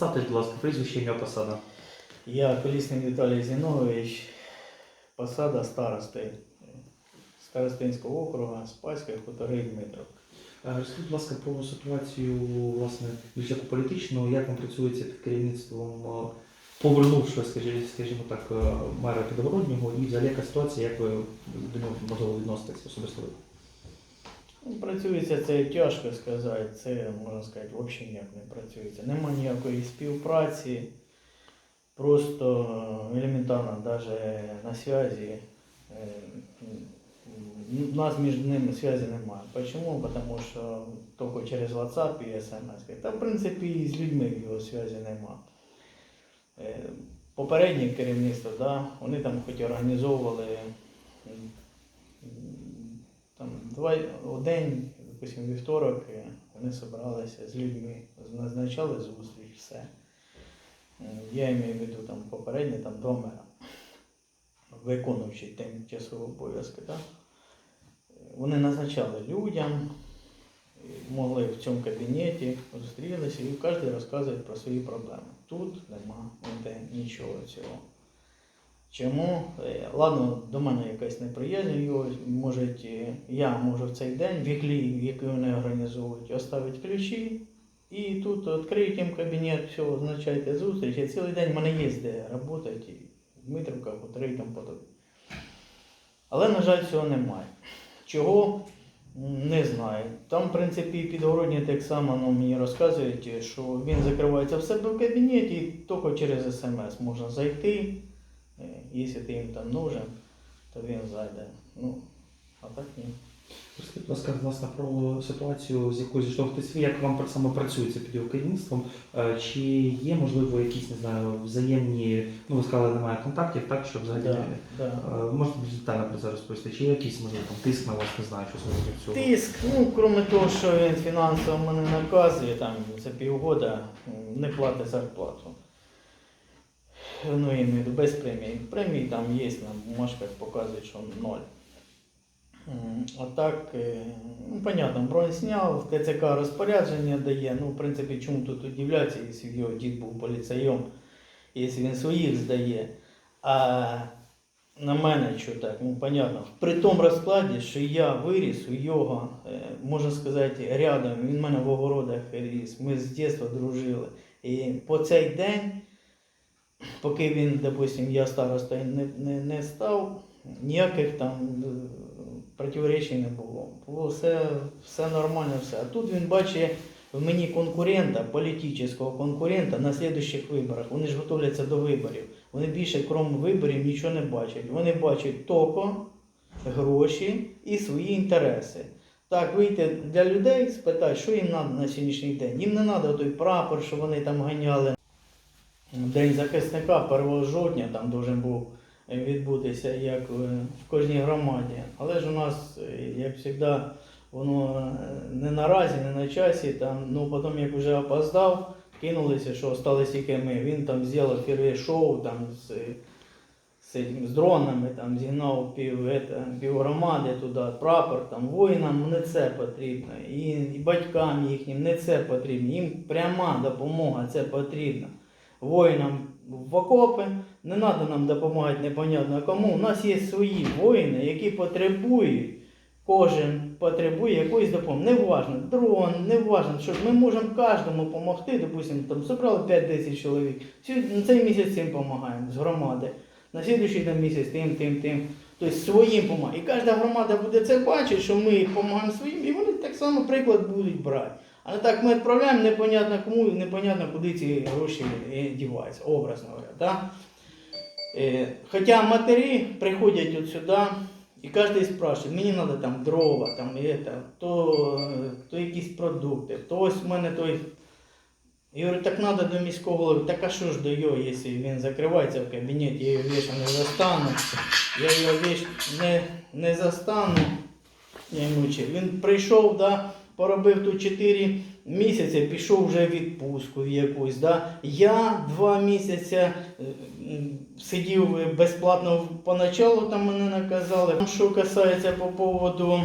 Представте, будь ласка, прізвище ім'я посада. Я Колісник Віталій Зінович, посада старости Старостинського округу, Спаська, Хуторий Дмитров. Е, Розкажіть, будь ласка, про ситуацію власне більш політичну, як вам працюється під керівництвом е, повернувши, скажімо, скажімо так, е, мера Підгороднього, і взагалі яка ситуація, як ви до нього можливо відноситесь особисто Працюється це тяжко сказати, це можна сказати, взагалі ніяк не працюється. Нема ніякої співпраці, просто елементарно навіть на зв'язі. е, У нас між ними зв'язі немає. Чому? Тому що тільки через WhatsApp і SMS. Та в принципі і з людьми його зв'язі немає. Е, Попереднє керівництво, да, вони там хоч організовували там, два, день, допустим, вівторок, вони збиралися з людьми, назначали зустріч, все. Е, Я маю в виду там попереднє там два мера, виконуючи тимчасові обов'язки. Да? Вони назначали людям, могли в цьому кабінеті зустрілися і кожен розказує про свої проблеми. Тут нема нічого цього. Чому? Е, Ладно, до мене якась неприязнь його, може, е, я можу в цей день, в віклі, який вони організовують, оставити ключі, і тут відкриють їм кабінет, все, означайте зустріч. І цілий день в мене є де працювати, в Дмитрівках, у тому подобне. Але, на жаль, цього немає. Чого? Не знаю. Там, в принципі, підгородні так само ну, мені розказують, що він закривається в себе в кабінеті, і тільки через смс можна зайти. Е, Якщо ти їм там нужен, то він зайде. Ну, а так ні. Розкажіть, будь ласка, власне, про ситуацію, з якою зіштовхнетесь ви, як вам саме працюється під керівництвом, Е, чи є, можливо, якісь, не знаю, взаємні, ну ви сказали, немає контактів, так, що взагалі. Да, да. Е, Можете більш детально про це розповісти? Чи є якийсь, можливо, там тиск на вас, не знаю, що сьогодні цього? Тиск, ну, крім того, що він фінансово мене наказує, там за півгода не платить зарплату. Ну, в виду без премії. Премії там є, на бумажках показують, що ноль. А так, е, ну, понятно, бронь сняв, ТЦК розпорядження дає. Ну, в принципі, чому тут удивляться, якщо його дід був поліцейом, якщо він своїх здає. А на мене що так, ну понятно. При тому розкладі, що я виріс у його, е, можна сказати, рядом, він в мене в огородах ріс, ми з дитинства дружили. І по цей день, поки він, допустим, я старостою не, не, не став, ніяких там е, противоречій не було. Було все, все нормально, все. А тут він бачить в мені конкурента, політичного конкурента на слідуючих виборах. Вони ж готуються до виборів. Вони більше, крім виборів, нічого не бачать. Вони бачать тільки гроші і свої інтереси. Так, вийти для людей, спитати, що їм треба на сьогоднішній день. Їм не треба той прапор, що вони там ганяли. День захисника 1 жовтня там должен був відбутися, як е, в кожній громаді. Але ж у нас, е, як завжди, воно е, не наразі, не на часі. Там, ну потім як вже опоздав, кинулися, що осталися тільки ми. Він там зробив фірве шоу там з, з, з дронами, там зігнав пів, ета, пів громади туди, прапор, там воїнам не це потрібно, і, і батькам їхнім не це потрібно. Їм пряма допомога, це потрібно. Воїнам в окопи, не треба нам допомагати непонятно кому. У нас є свої воїни, які потребують. Кожен потребує якоїсь допомоги. Не важно, дрон, не важно, що ми можемо кожному допомогти. Допустимо, там зібрали 5-10 чоловік. На цей місяць цим допомагаємо з громади. На слідуючий там місяць тим, тим, тим. Тобто своїм допомагаємо. І кожна громада буде це бачити, що ми допомагаємо своїм, і вони так само приклад будуть брати. А так ми відправляємо непонятно кому, і непонятно куди ці гроші е, діваються, образно говоря. Да? Е, Хоча матері приходять от сюди, і кожен спрашиває, мені треба там дрова, там это, то, то якісь продукти, то ось в мене той. Я говорю, так треба до міського голови, так а що ж до його, якщо він закривається в кабінеті, я його вічно не застану, я його віч не, не застану. Я. Він прийшов, да, поробив тут 4 місяці, пішов вже в відпустку якусь. Да. Я два місяці е, сидів безплатно поначалу, там мене наказали. Що касається по поводу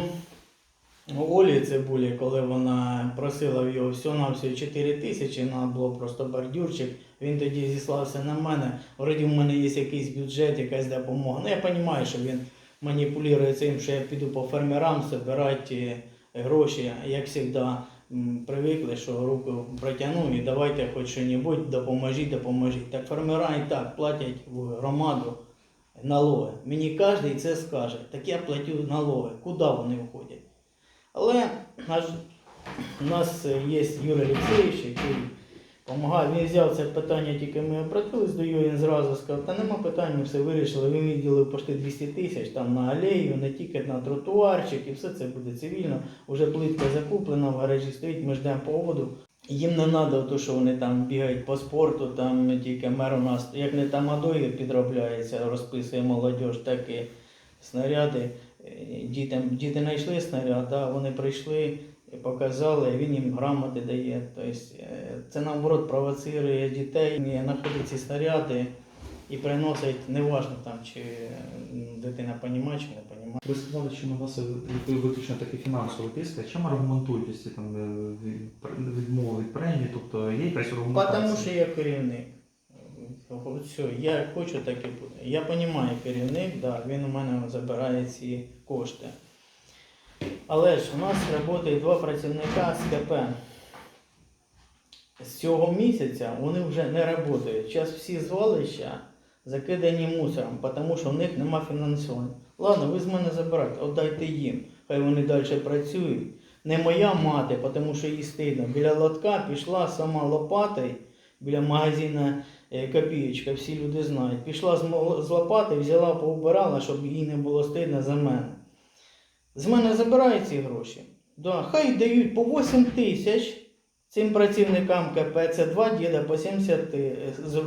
Олі Цибулі, коли вона просила в його всього на всього 4 тисячі, треба було просто бордюрчик. Він тоді зіслався на мене. Вроді в мене є якийсь бюджет, якась допомога. Ну я розумію, що він маніпулює цим, що я піду по фермерам збирати е, гроші. Як завжди, привикли, що руку протягну і давайте хоч що-небудь, допоможіть, допоможіть. Так фермера і так платять в громаду налоги. Мені кожен це скаже. Так я платю налоги. Куди вони входять? Але у нас є Юрій Олексійович, який допомагає. Він взяв це питання, тільки ми обратились до його, він зразу сказав, та нема питань, ми все вирішили. Він виділив почти 200 тисяч там на алею, не тільки на тротуарчик, і все це буде цивільно. Уже плитка закуплена, в гаражі стоїть, ми ждемо поводу. Їм не треба, то, що вони там бігають по спорту, там тільки мер у нас, як не там тамадою підробляється, розписує молодь, так і снаряди. Е, Дітям, діти знайшли снаряд, да, вони прийшли, показали, він їм грамоти дає. Тобто, е, це наоборот провоцирує дітей, не знаходять ці снаряди і приносить, неважно там, чи дитина розуміє, чи не розуміє. Ви сказали, що на вас виключно такий фінансовий тиск. А чим аргументуєте ці там е, відмови від премії? Тобто є якась аргументація? Тому що я керівник. Все, я хочу так і буде. Я розумію керівник, да, він у мене забирає ці кошти. Але ж у нас працює два працівника з КП. З цього місяця вони вже не працюють. Зараз всі звалища закидані мусором, тому що в них нема фінансування. Ладно, ви з мене забирайте, віддайте їм. Хай вони далі працюють. Не моя мати, тому що їй стидно. Біля лотка пішла сама лопатою, біля магазина е, копієчка, всі люди знають. Пішла з лопати, взяла, поубирала, щоб їй не було стидно за мене. З мене забирають ці гроші. Да, хай дають по 8 тисяч цим працівникам КП, це два діда по 70 е,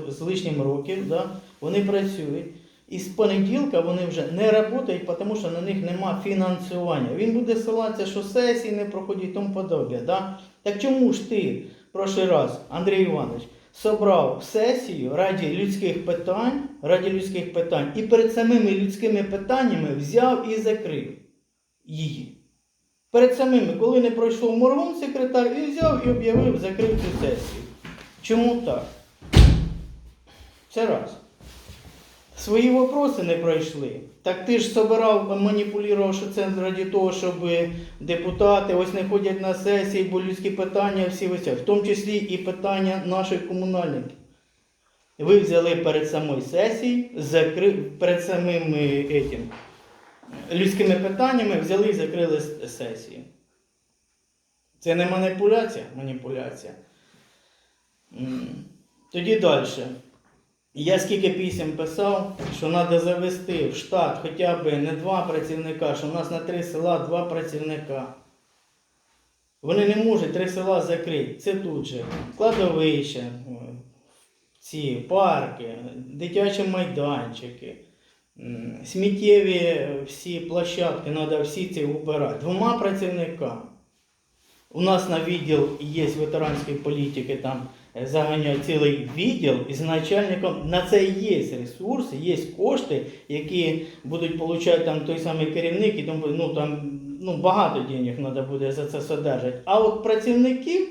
з, лишнім років, да, вони працюють. І з понеділка вони вже не працюють, тому що на них нема фінансування. Він буде ссилатися, що сесії не проходять і тому подобне. Да? Так чому ж ти прошлий раз, Андрій Іванович, собрав сесію раді людських питань, раді людських питань, і перед самими людськими питаннями взяв і закрив її. Перед самими, коли не пройшов Моргун, секретар, і взяв і об'явив, закрив цю сесію. Чому так? Це раз. Свої вопроси не пройшли. Так ти ж собирав, маніпулював, що це раді того, щоб депутати ось не ходять на сесії, бо людські питання всі висять, в тому числі і питання наших комунальників. Ви взяли перед самою сесією, закри... перед самими етім, людськими питаннями взяли і закрили сесію. Це не маніпуляція? Маніпуляція. Тоді далі. Я скільки писем писав, що треба завести в штат хоча б не два працівника, що в нас на три села два працівника. Вони не можуть три села закрити. Це тут же кладовища, ці парки, дитячі майданчики, сміттєві всі площадки, треба всі ці убирати. Двома працівниками. У нас на відділ є ветеранської політики, там е, заганяють цілий відділ із начальником. На це є ресурси, є кошти, які будуть отримати там той самий керівник, і тому ну, там ну, багато денег треба буде за це содержати. А от працівників,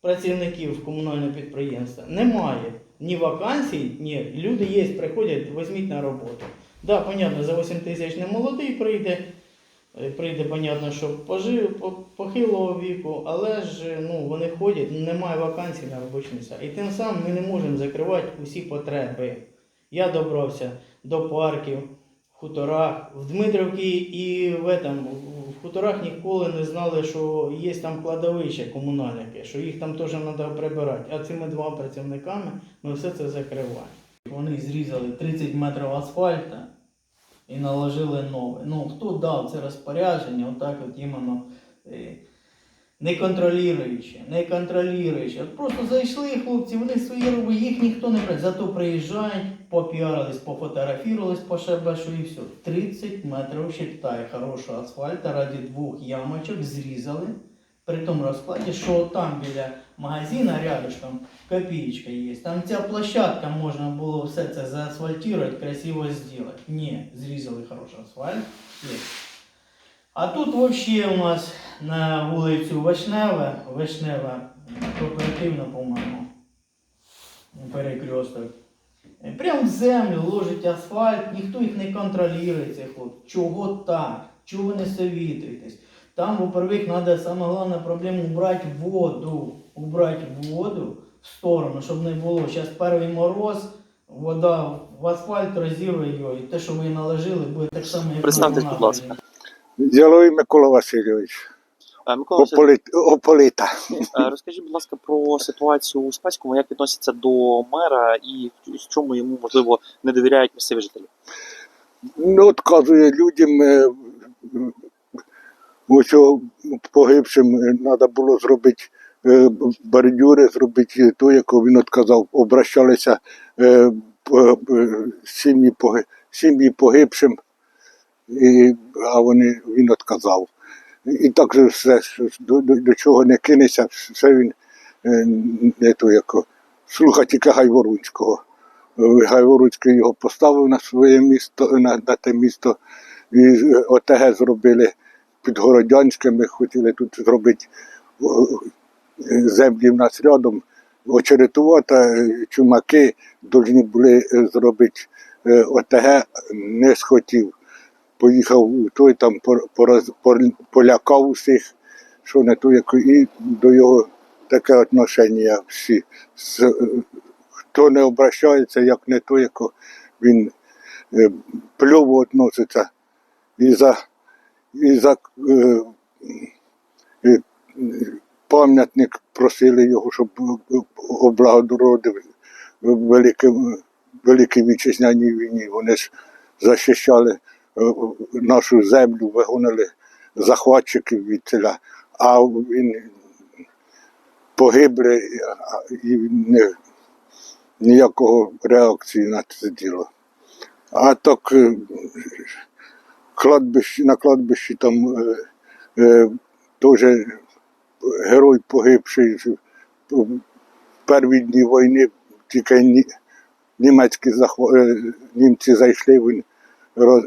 працівників комунального підприємства немає. Ні вакансій, ні. Люди є, приходять, візьміть на роботу. Да, понятно, за 8 тисяч не молодий прийде. Е, Прийде, понятно, що пожив, по- похилого віку, але ж ну, вони ходять, немає вакансій на робочі місця. І тим самим ми не можемо закривати усі потреби. Я добрався до парків, в хуторах, в Дмитрівці і в, этом, в хуторах ніколи не знали, що є там кладовище комунальники, що їх там теж треба прибирати. А цими двома працівниками ми все це закриваємо. Вони зрізали 30 метрів асфальта і наложили нове. Ну, хто дав це розпорядження, отак от іменно е, не контролюючи, не контролюючи. От просто зайшли хлопці, вони свої робили, їх ніхто не брать. Зато приїжджають, попіарились, пофотографірувались по шебешу і все. 30 метрів, считай, хорошого асфальта раді двох ямочок зрізали. При тому розкладі, що там біля магазина рядышком копеечка є. Там ця площадка можна було все це заасфальтувати, красиво зробити. Ні, зрізали хороший асфальт. Є. А тут взагалі у нас на вулицю Вишневе, Вишнева кооперативна, по-моєму, перекресток. Прям в землю ложить асфальт, ніхто їх не контролює, цих хлопців. Чого так? Чого ви не совітуєтесь? Там, во-первых, треба саме головна проблема убрати воду. Убрати воду в сторону, щоб не було. Зараз перший мороз, вода в асфальт розірве його, і те, що ви наложили, буде так само, як Представтесь, будь ласка. Діловий Микола Васильович. Е, Микола Ополита. е, розкажіть, будь ласка, про ситуацію у Спаському, як відноситься до мера і в чому йому можливо не довіряють місцеві жителі? Ну, от казує людям, е, ось о, погибшим треба було зробити е, бордюри, зробити то, як він отказав. Обращалися е, е, сім'ї, сім'ї погибшим, і, а вони, він отказав. І так же все, до, до, до чого не кинеться, все він не то, як слуха тільки Гайворунського. Гайворуцький його поставив на своє місто, на, на те місто. І ОТГ зробили під Городянським. Ми хотіли тут зробити землі в рядом. Очеретувата, е, чумаки повинні були е, зробити е, ОТГ, не схотів. Поїхав той там пораз- полякав усіх, що не то, як і до його таке отношення всі. Хто не обращається, як не то, як він пльово відноситься. І за, і за е, е, пам'ятник просили його, щоб облагородив великим, великій вітчизняній війні. Вони ж захищали е, нашу землю, вигонили захватчиків від ціля, а він погибли і не, ніякого реакції на це діло. А так кладбище, на кладбищі там е, е, теж герой погибший в перві дні війни, тільки ні, німецькі захва... е, німці зайшли, він роз,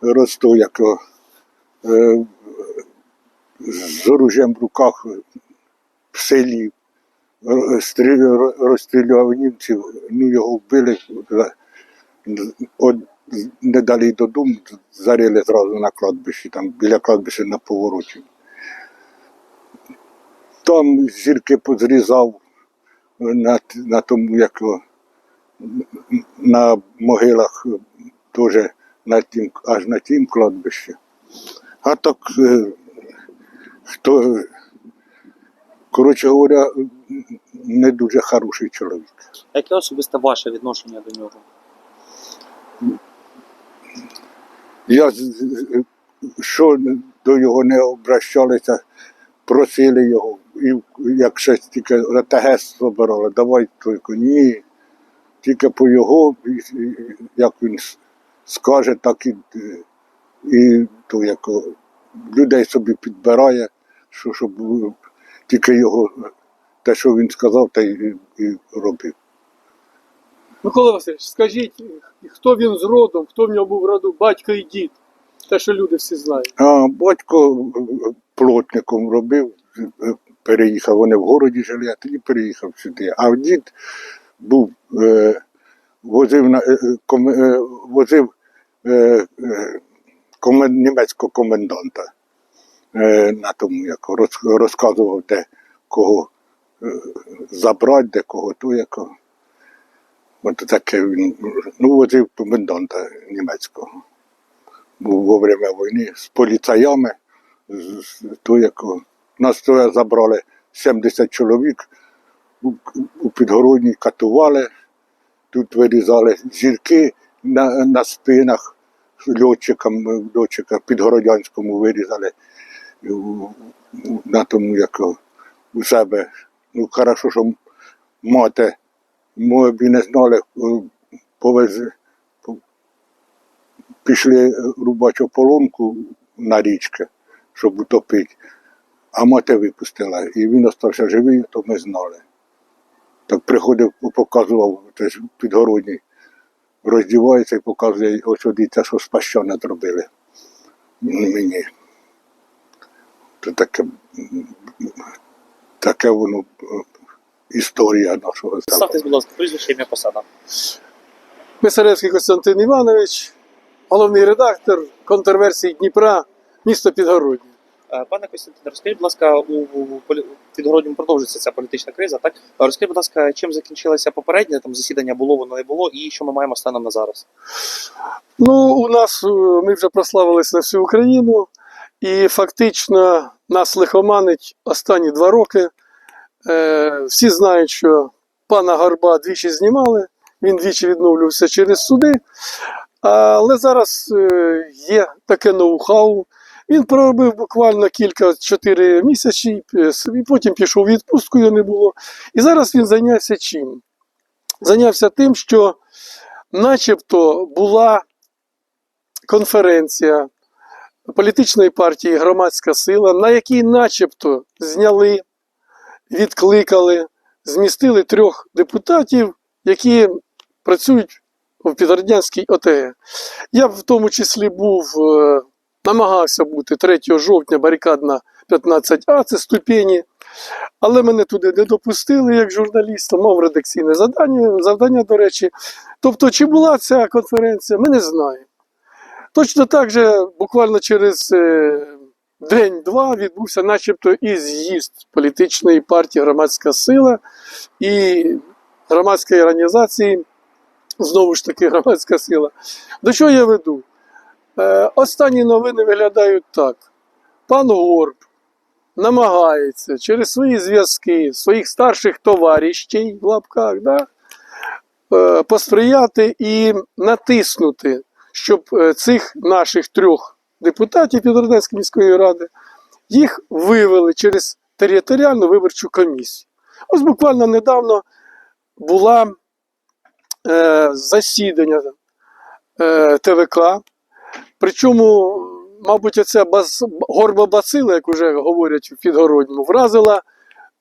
розто, як е, з оружієм в руках в селі ро- розстрілював німців, ну його вбили, от не дали додому, зарили зразу на кладбищі, там біля кладбища на повороті. Там зірки позрізав на, на тому, як на могилах теж на тім, аж на тім кладбищі. А так, е, хто, коротше говоря, не дуже хороший чоловік. Яке особисте ваше відношення до нього? Я що до його не обращалися, просили його. І як щось тільки ОТГ збирали, давай тільки ні. Тільки по його, як він скаже, так і, і то як людей собі підбирає, що щоб тільки його, те, що він сказав, те і, і робив. Микола Васильович, скажіть, хто він з родом, хто в нього був роду, батько і дід? Те, що люди всі знають. А батько е, плотником робив, е, переїхав, вони в городі жили, а тоді переїхав сюди. А дід був, е, возив, на, е, е, е, возив е, е, комен, німецького коменданта е, на тому, як роз, розказував, де кого е, забрати, де кого то, якого. От таке він, ну, возив коменданта німецького був во время війни з поліцаями, з, з то, як нас тоді забрали 70 чоловік, у, у підгородній катували, тут вирізали зірки на, на спинах льотчикам, льотчика підгородянському вирізали на тому, як у себе. Ну, хорошо, що мати, ми б і не знали, о, повезли пішли рубати ополонку на річки, щоб утопити, а мати випустила. І він остався живий, то ми знали. Так приходив, показував підгородній, роздівається і показує, ось дивіться, що з пащана зробили мені. Це таке, таке воно е, історія нашого села. Ставтесь, будь ласка, прізвище ім'я посада. Писаревський Костянтин Іванович, головний редактор контрверсії Дніпра, місто Підгородні. Е, Пане Костянтине, розкажіть, будь ласка, у, Підгородньому продовжується ця політична криза, так? Розкажіть, будь ласка, чим закінчилося попереднє там засідання було, воно не було, і що ми маємо станом на зараз? Ну, у нас е, ми вже прославилися на всю Україну, і фактично нас лихоманить останні два роки. Е, всі знають, що пана Горба двічі знімали, він двічі відновлювався через суди. Але зараз е, є таке ноу-хау. Він проробив буквально кілька чотири місяці, е, і потім пішов у відпустку, його не було. І зараз він зайнявся чим? Зайнявся тим, що начебто була конференція політичної партії Громадська сила, на якій начебто зняли, відкликали, змістили трьох депутатів, які працюють в Підгороднянській ОТГ. Я в тому числі був, е, намагався бути 3 жовтня барикадна 15А, це ступені. Але мене туди не допустили як журналіста, мав редакційне завдання, завдання, до речі. Тобто, чи була ця конференція, ми не знаємо. Точно так же, буквально через е, день-два відбувся начебто і з'їзд політичної партії Громадська сила і громадської організації, знову ж таки, громадська сила. До чого я веду? Е, останні новини виглядають так: пан Горб намагається через свої зв'язки, своїх старших товаришів в лапках, да, е, посприяти і натиснути, щоб е, цих наших трьох депутатів Підгородецької міської ради їх вивели через територіальну виборчу комісію. Ось буквально недавно була е, засідання е, ТВК, причому, мабуть, оця горба бацила, як вже говорять в Підгородньому, вразила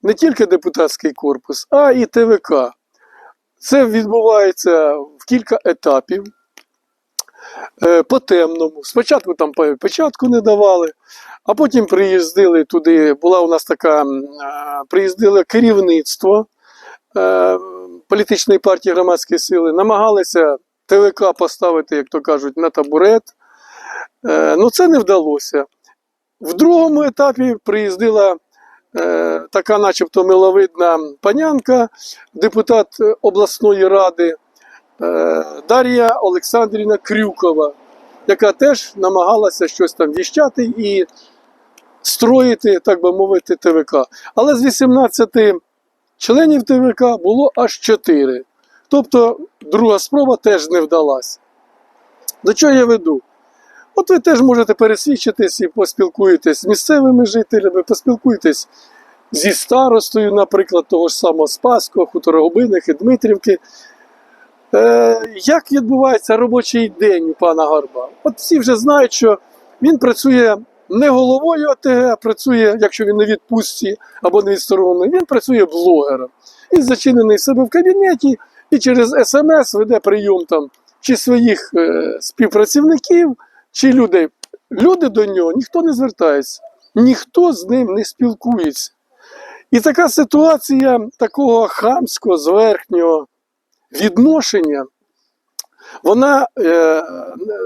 не тільки депутатський корпус, а і ТВК. Це відбувається в кілька етапів. Е, По темному. Спочатку там печатку не давали, а потім приїздили туди. Була у нас така приїздило керівництво е, політичної партії громадської сили, намагалися ТВК поставити, як то кажуть, на табурет. Е, Ну, це не вдалося. В другому етапі приїздила така, начебто, миловидна панянка, депутат обласної ради Дар'я Олександрівна Крюкова, яка теж намагалася щось там віщати і строїти, так би мовити, ТВК. Але з 18 членів ТВК було аж 4. Тобто друга спроба теж не вдалася. До чого я веду? От ви теж можете пересвідчитись і поспілкуєтесь з місцевими жителями, поспілкуєтесь зі старостою, наприклад, того ж самого Спаського, Хуторогубиних і Дмитрівки. Е, як відбувається робочий день у пана Гарба? От всі вже знають, що він працює не головою ОТГ, а працює, якщо він не відпустці або не відсторонений, він працює блогером. Він зачинений себе в кабінеті і через смс веде прийом там чи своїх е, співпрацівників, чи людей. Люди до нього ніхто не звертається, ніхто з ним не спілкується. І така ситуація такого хамського, зверхнього відношення, вона е,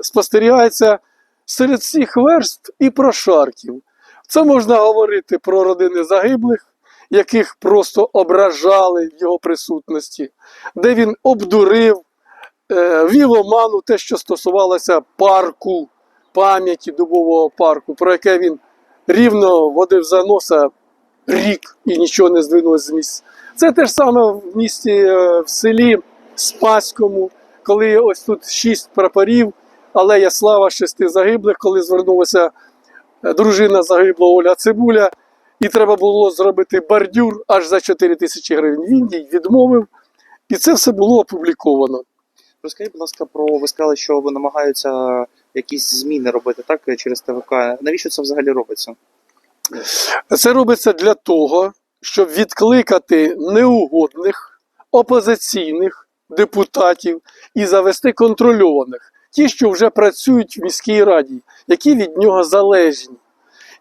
спостерігається серед всіх верств і прошарків. Це можна говорити про родини загиблих, яких просто ображали в його присутності, де він обдурив, е, вів оману те, що стосувалося парку, пам'яті дубового парку, про яке він рівно водив за носа рік і нічого не здвинулося з місця. Це те ж саме в місті е, в селі Спаському, коли ось тут шість прапорів, алея слава шести загиблих, коли звернулася е, дружина загиблого Оля Цибуля, і треба було зробити бордюр аж за 4 тисячі гривень. Він їй відмовив, і це все було опубліковано. Розкажіть, будь ласка, про ви сказали, що ви намагаються якісь зміни робити так через ТВК. Навіщо це взагалі робиться? Це робиться для того, щоб відкликати неугодних опозиційних депутатів і завести контрольованих, ті, що вже працюють в міській раді, які від нього залежні.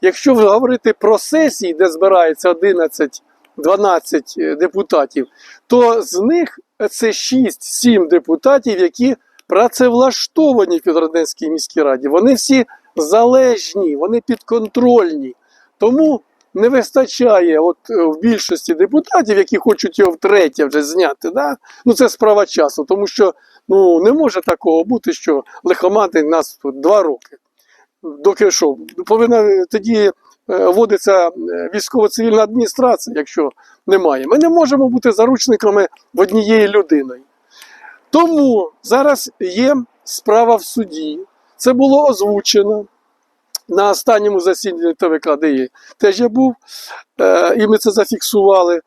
Якщо говорити про сесії, де збирається 11 12 депутатів, то з них це 6-7 депутатів, які працевлаштовані в Підгородненській міській раді. Вони всі залежні, вони підконтрольні. Тому не вистачає от е, в більшості депутатів, які хочуть його втретє вже зняти. Да? Ну це справа часу, тому що ну, не може такого бути, що лихомати нас два роки. Доки що, повинна тоді е, вводиться е, військово-цивільна адміністрація, якщо немає. Ми не можемо бути заручниками в однієї людини. Тому зараз є справа в суді. Це було озвучено на останньому засіданні ТВК, де. Теж я був, е, і ми це зафіксували.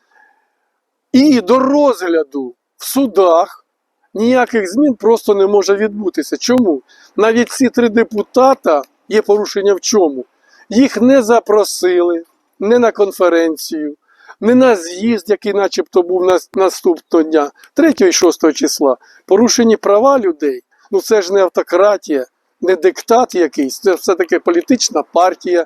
І до розгляду в судах ніяких змін просто не може відбутися. Чому? Навіть ці три депутата є порушення в чому? Їх не запросили не на конференцію, не на з'їзд, який начебто був нас- наступного дня, 3 і 6 числа. Порушені права людей. Ну це ж не автократія, не диктат якийсь, це все-таки політична партія.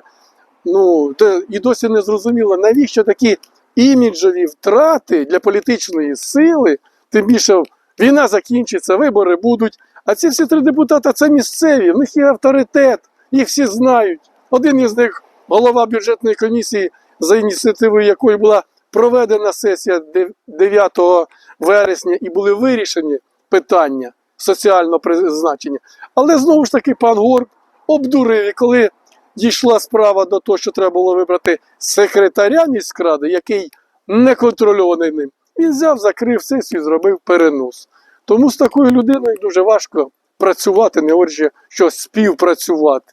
Ну, і досі не зрозуміло, навіщо такі іміджові втрати для політичної сили, тим більше війна закінчиться, вибори будуть. А ці всі три депутати це місцеві, в них є авторитет, їх всі знають. Один із них голова бюджетної комісії, за ініціативою якої була проведена сесія 9 вересня і були вирішені питання соціального призначення. Але знову ж таки пан Горб обдурив, і коли дійшла справа до того, що треба було вибрати секретаря міськради, який не контрольований ним, він взяв, закрив сесію, зробив перенос. Тому з такою людиною дуже важко працювати, не отже, що співпрацювати.